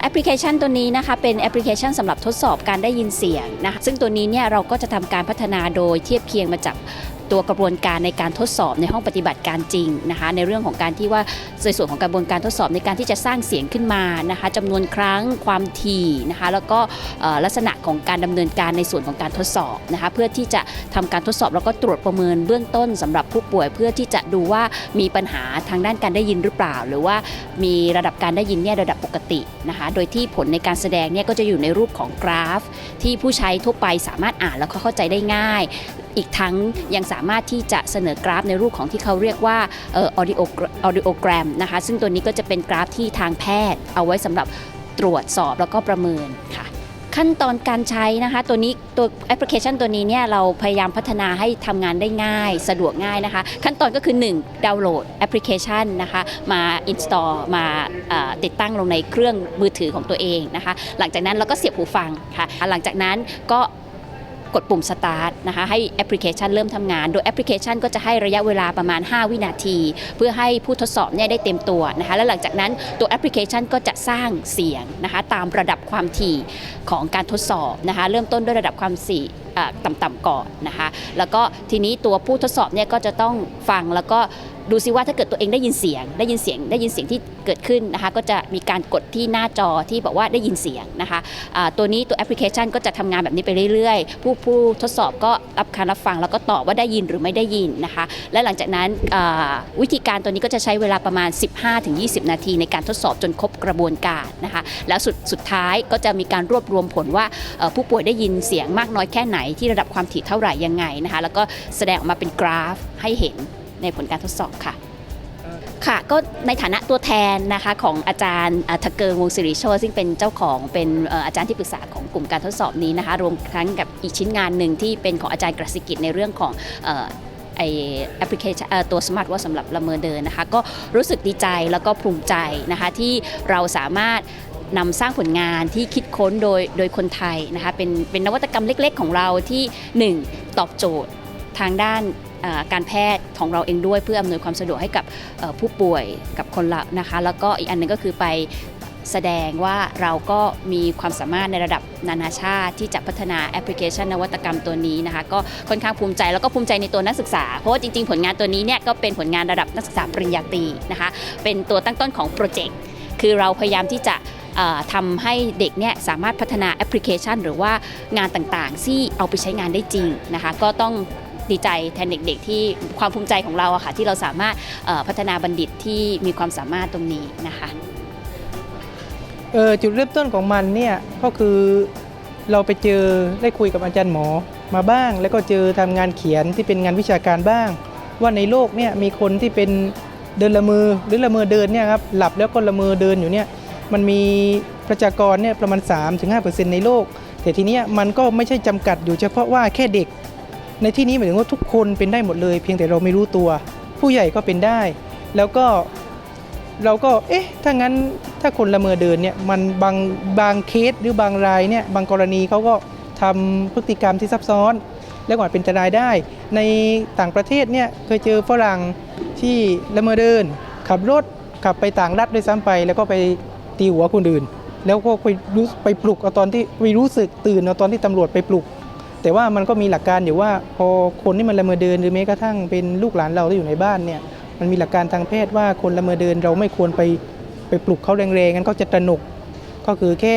แอปพลิเคชันตัวนี้นะคะเป็นแอปพลิเคชันสำหรับทดสอบการได้ยินเสียงนะคะซึ่งตัวนี้เนี่ยเราก็จะทำการพัฒนาโดยเทียบเคียงมาจาก ตัวกระบวนการในการทดสอบในห้องปฏิบัติการจริงนะคะในเรื่องของการที่ว่าในส่วนของกระบวนการทดสอบในการที่จะสร้างเสียงขึ้นมานะคะจำนวนครั้งความถี่นะคะแล้วก็ลักษณะของการดำเนินการในส่วนของการทดสอบนะคะเพื่อที่จะทำการทดสอบแล้วก็ตรวจประเมินเบื้องต้นสำหรับผู้ป่วยเพื่อที่จะดูว่ามีปัญหาทางด้านการได้ยินหรือเปล่า หรือว่ามีระดับการได้ยินเนี่ยระดับปกตินะคะโดยที่ผลในการแสดงเนี่ยก็จะอยู่ในรูปของกราฟ ที่ผู้ใช้ทั่วไปสามารถอ่านแล้วก็เข้าใจได้ง่าย อีกทั้งยังสาามารถที่จะเสนอกราฟในรูปของที่เขาเรียกว่าออ audio audiogram นะคะซึ่งตัวนี้ก็จะเป็นกราฟที่ทางแพทย์ เอาไว้สำหรับตรวจสอบแล้วก็ประเมินค่ะขั้นตอนการใช้นะคะตัวนี้ตัวแอปพลิเคชันตัวนี้เนี่ยเราพยายามพัฒนาให้ทำงานได้ง่าย สะดวกง่ายนะคะ ขั้นตอนก็คือ 1 ดาวน์โหลดแอปพลิเคชันนะคะมา install มาติดตั้งลงในเครื่องมือถือของตัวเองนะคะ หลังจากนั้นเราก็เสียบหูฟังค่ะ หลังจากนั้นก็ กดปุ่ม start นะคะให้แอปพลิเคชันเริ่มทำงาน โดยแอปพลิเคชันก็จะให้ระยะเวลาประมาณ 5 วินาที เพื่อให้ผู้ทดสอบเนี่ยได้เต็มตัวนะคะแล้วหลังจากนั้นตัวแอปพลิเคชันก็จะสร้างเสียงนะคะตามระดับความถี่ของการทดสอบนะคะเริ่มต้นด้วยระดับความถี่อ่าต่ำๆก่อนนะคะแล้วก็ทีนี้ตัวผู้ทดสอบเนี่ยก็จะต้องฟังแล้วก็ ดูซิว่าถ้าเกิดตัวเองได้ยินเสียง ได้ยินเสียงได้ยินเสียงที่เกิดขึ้นนะคะก็จะมีการกดที่หน้าจอที่บอกว่าได้ยินเสียงนะคะอ่าตัวนี้ตัวแอปพลิเคชันก็จะทำงานแบบนี้ไปเรื่อยๆ ผู้ผู้ทดสอบก็รับการรับฟังแล้วก็ตอบว่าได้ยินหรือไม่ได้ยินนะคะ และหลังจากนั้นวิธีการตัวนี้ก็จะใช้เวลาประมาณ 15-20 นาที ในการทดสอบจนครบกระบวนการนะคะแล้วสุดสุดท้ายก็จะมีการรวบรวมผลว่าผู้ป่วยได้ยินเสียงมากน้อยแค่ไหนที่ระดับความถี่เท่าไหร่ยังไงนะคะแล้วก็แสดงออกมาเป็นกราฟให้เห็น ในผลการทดสอบค่ะค่ะก็ในฐานะตัวแทนนะคะของอาจารย์อ่าทะเกิงวงศิริโชติซึ่งเป็นเจ้าของเป็นเอ่ออาจารย์ที่ปรึกษาของกลุ่มการทดสอบนี้นะคะรวมทั้งกับอีกชิ้นงานหนึ่งที่เป็นของอาจารย์กรสิกิจในเรื่องของเอ่อไอแอปพลิเคชันเอ่อตัวสมาร์ทวอทสำหรับละเมอเดินนะคะก็รู้สึกดีใจแล้วก็ภูมิใจนะคะที่เราสามารถนำสร้างผลงานที่คิดค้นโดยโดยคนไทยนะคะเป็นเป็นนวัตกรรมเล็ก ๆ ของเราที่ 1 ตอบโจทย์ทางด้านอ่า การแพทย์ของเราเองด้วย เพื่ออำนวยความสะดวกให้กับผู้ป่วยกับคนละนะคะ แล้วก็อีกอันหนึงก็คือไปแสดงว่าเราก็มีความสามารถในระดับนานาชาติที่จะพัฒนาแอปพลิเคชันนวัตกรรมตัวนี้นะคะ ก็ค่อนข้างภูมิใจแล้วก็ภูมิใจในตัวนักศึกษา เพราะว่าจริงๆ ผลงานตัวนี้เนี่ยก็เป็นผลงานระดับนักศึกษาปริญญาตรีนะคะ เป็นตัวตั้งต้นของโปรเจกต์คือเราพยายามที่จะเอ่อทำให้เด็กเนี่ยสามารถพัฒนาแอปพลิเคชัน หรือว่างานต่างๆ ที่เอาไปใช้งานได้จริงนะคะ ก็ต้อง ดีใจแทนเด็กๆ ที่ความภูมิใจของเราอะค่ะที่เราสามารถพัฒนาบัณฑิตที่มีความสามารถตรงนี้นะคะเออจุดเริ่มต้นของมันเนี่ยก็คือเราไปเจอได้คุยกับอาจารย์หมอมาบ้าง แล้วก็เจอทำงานเขียนที่เป็นงานวิชาการบ้าง ว่าในโลกเนี่ยมีคนที่เป็นเดินละมือหรือละเมอเดินเนี่ยครับหลับแล้วก็ละเมอเดินอยู่เนี่ยมันมีประชากรเนี่ยประมาณ 3-5%ในโลก แต่ทีนี้มันก็ไม่ใช่จำกัดอยู่เฉพาะว่าแค่เด็ก ในที่นี้หมายถึงว่าทุกคนเป็นได้หมดเลย เพียงแต่เราไม่รู้ตัว ผู้ใหญ่ก็เป็นได้ แล้วก็เราก็เอ๊ะถ้างั้นถ้าคนละเมอเดินเนี่ยมันบางบางเคสหรือบางรายเนี่ยบางกรณีเขาก็ทำพฤติกรรมที่ซับซ้อน แล้วก็อาเป็นอันตรายได้ ในต่างประเทศเนี่ยเคยเจอฝรั่งที่ละเมอเดิน ขับรถขับไปต่างรัฐด้วยซ้ำไป แล้วก็ไปตีหัวคนอื่น แล้วก็ไปรู้ไปปลุกเอาตอนที่ไปรู้สึกตื่นเอาตอนที่ตำรวจไปปลุก แต่ว่ามันก็มีหลักการอยู่ว่าพอคนที่มันละเมอเดินหรือแม้กระทั่งเป็นลูกหลานเราที่อยู่ในบ้านเนี่ยมันมีหลักการทางแพทย์ว่าคนละเมอเดินเราไม่ควรไปไปปลุกเขาแรงๆงั้นเขาจะตระหนกก็คือแค่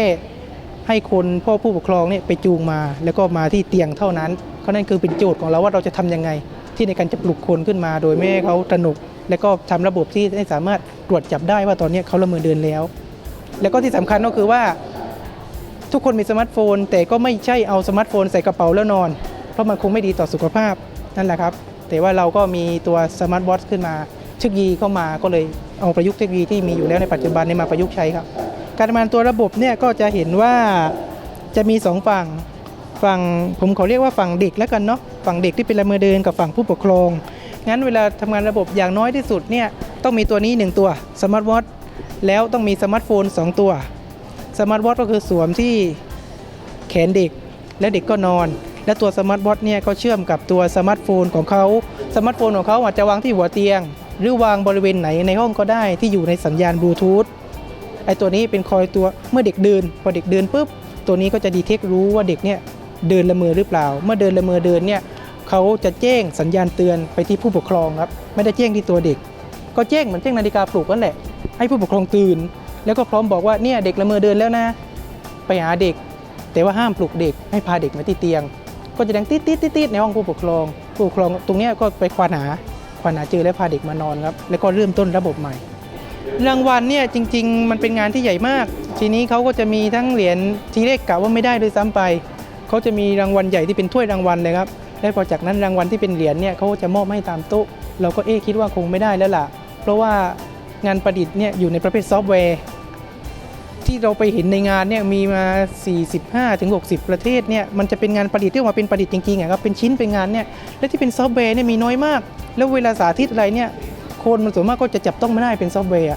ให้คนพ่อผู้ปกครองเนี่ยไปจูงมา แล้วก็มาที่เตียงเท่านั้นก็นั่นคือเป็นโจทย์ของเราว่าเราจะทำยังไง ที่ในการจะปลุกคนขึ้นมา โดยไม่ให้เขาตระหนก แล้วก็ทำระบบที่ให้สามารถตรวจจับได้ว่าตอนนี้เขาละเมอเดินแล้ว แล้วก็ที่สำคัญก็คือว่า ทุกคนมีสมาร์ทโฟน แต่ก็ไม่ใช่เอาสมาร์ทโฟนใส่กระเป๋าแล้วนอน เพราะมันคงไม่ดีต่อสุขภาพนั่นแหละครับ แต่ว่าเราก็มีตัวสมาร์ทวอทขึ้นมาเทคโนโลยีเข้ามาก็เลยเอาประยุกต์เทคโนโลยีที่มีอยู่แล้วในปัจจุบันนี้มาประยุกต์ใช้ครับ การทำงานตัวระบบเนี่ยก็จะเห็นว่าจะมีสองฝั่งฝั่งผมขอเรียกว่าฝั่งเด็กแล้วกันเนาะฝั่งเด็กที่เป็นละเมอเดินกับฝั่งผู้ปกครอง งั้นเวลาทำงานระบบอย่างน้อยที่สุดเนี่ยต้องมีตัวนี้หนึ่งตัวสมาร์ทวอทแล้วต้องมีสมาร์ทโฟนสองตัว สมาร์ทวอทก็คือสวมที่แขนเด็ก และเด็กก็นอน และตัวสมาร์ทวอทเนี่ยก็เชื่อมกับตัวสมาร์ทโฟนของเขาสมาร์ทโฟนของเขาอาจจะวางที่หัวเตียง หรือวางบริเวณไหนในห้องก็ได้ที่อยู่ในสัญญาณบลูทูธไอตัวนี้เป็นคอยตัวเมื่อเด็กเดิน พอเด็กเดินปุ๊บตัวนี้ก็จะดีเทครู้ว่าเด็กเนี่ยเดินละเมอหรือเปล่า เมื่อเดินละเมอเดินเนี่ยเขาจะแจ้งสัญญาณเตือนไปที่ผู้ปกครองครับไม่ได้แจ้งที่ตัวเด็ก ก็แจ้งเหมือนแจ้งนาฬิกาปลุกนั่นแหละให้ผู้ปกครองตื่น แล้วก็พร้อมบอกว่าเนี่ยเด็กละเมอเดินแล้วนะ ไปหาเด็ก แต่ว่าห้ามปลุกเด็กให้พาเด็กมาที่เตียง ก็จะดังติดติดติดในห้องผู้ปกครอง ผู้ปกครองตรงนี้ก็ไปควานหาควานหาเจอแล้วพาเด็กมานอนครับแล้วก็เริ่มต้นระบบใหม่ รางวัลเนี่ยจริง ๆ มันเป็นงานที่ใหญ่มาก ทีนี้เขาก็จะมีทั้งเหรียญทีเลขกะว่าไม่ได้ด้วยซ้ำไปเขาจะมีรางวัลใหญ่ที่เป็นถ้วยรางวัลเลยครับและพอจากนั้นรางวัลที่เป็นเหรียญเนี่ยเขาก็จะมอบให้ตามโต๊ะเราก็เอ๊คิดว่าคงไม่ได้แล้วล่ะ เพราะว่า งานประดิษฐ์เนี่ยอยู่ในประเภทซอฟต์แวร์ ที่เราไปเห็นในงานเนี่ยมีมา 45ถึง60 ประเทศเนี่ยมันจะเป็นงานประดิษฐ์ที่ออกมาเป็นประดิษฐ์จริงๆอะครับเป็นชิ้นเป็นงานเนี่ยและที่เป็นซอฟต์แวร์เนี่ยมีน้อยมาก แล้วเวลาสาธิตอะไรเนี่ยคนมันส่วนมากก็จะจับต้องไม่ได้เป็นซอฟต์แวร์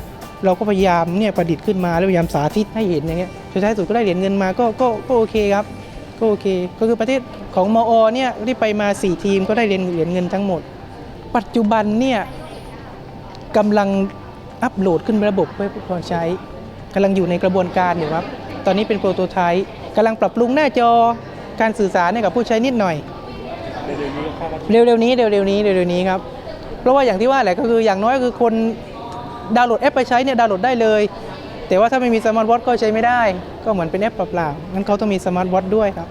เราก็พยายามเนี่ยประดิษฐ์ขึ้นมาแล้วพยายามสาธิตให้เห็นอย่างเงี้ยสุดท้ายสุดก็ได้เหรียญเงินมาก็ก็ก็โอเคครับก็โอเค ก็คือประเทศของมอเนี่ยที่ไปมา 4 ทีมก็ได้เหรียญเหรียญเงินทั้งหมด ปัจจุบันเนี่ยกำลัง อัปโหลดขึ้นระบบเพื่อผู้ใช้กำลังอยู่ในกระบวนการอยู่ครับ ตอนนี้เป็นโปรโตไทป์กำลังปรับปรุงหน้าจอการสื่อสารให้กับผู้ใช้นิดหน่อย เร็วๆนี้เร็วๆนี้เร็วๆนี้ครับ เพราะว่าอย่างที่ว่าแหละก็คืออย่างน้อยคือคนดาวน์โหลดแอปไปใช้เนี่ยดาวน์โหลดได้เลย แต่ว่าถ้าไม่มีสมาร์ทวอทก็ใช้ไม่ได้ ก็เหมือนเป็นแอปเปล่าๆงั้นเขาต้องมีสมาร์ทวอทด้วยครับ